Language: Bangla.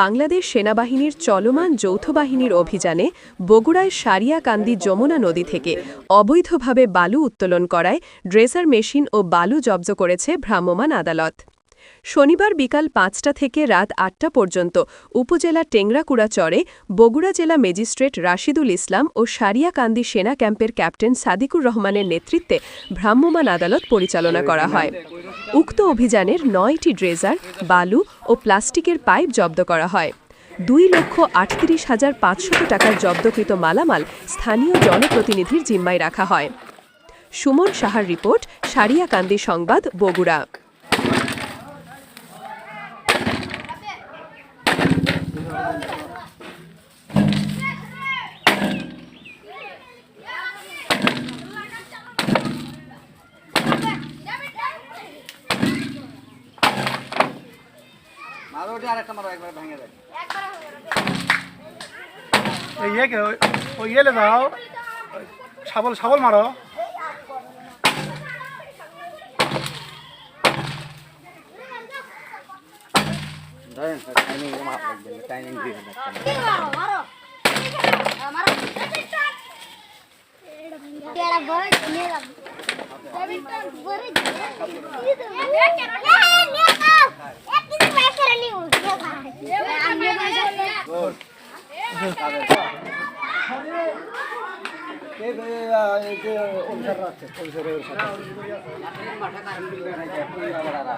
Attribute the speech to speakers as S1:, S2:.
S1: বাংলাদেশ সেনাবাহিনীর চলমান যৌথ বাহিনীর অভিযানে বগুড়ায় সারিয়াকান্দি যমুনা নদী থেকে অবৈধভাবে বালু উত্তোলন করায় ড্রেসার মেশিন ও বালু জব্দ করেছে ভ্রাম্যমাণ আদালত। শনিবার বিকাল পাঁচটা থেকে রাত আটটা পর্যন্ত উপজেলা টেংরাকুড়া চরে বগুড়া জেলা ম্যাজিস্ট্রেট রাশিদুল ইসলাম ও সারিয়াকান্দি সেনা ক্যাম্পের ক্যাপ্টেন সাদিকুর রহমানের নেতৃত্বে ভ্রাম্যমাণ আদালত পরিচালনা করা হয়। উক্ত অভিযানের নয়টি ড্রেজার, বালু ও প্লাস্টিকের পাইপ জব্দ করা হয়। দুই লক্ষ আটত্রিশ হাজার পাঁচশত টাকার জব্দকৃত মালামাল স্থানীয় জনপ্রতিনিধির জিম্মায় রাখা হয়। সুমন সাহার রিপোর্ট, সারিয়াকান্দি সংবাদ, বগুড়া।
S2: ওই ইয়েকে ওই- ওই ইয়েলে দাও ওই শাবল শাবল মারো
S3: ধরেন টাইমিং মাপ লাগবে টাইমিং দিয়ে রাখতে
S4: মারো মারো মারো
S3: অনুসার রাখছে পরিসরের মাথা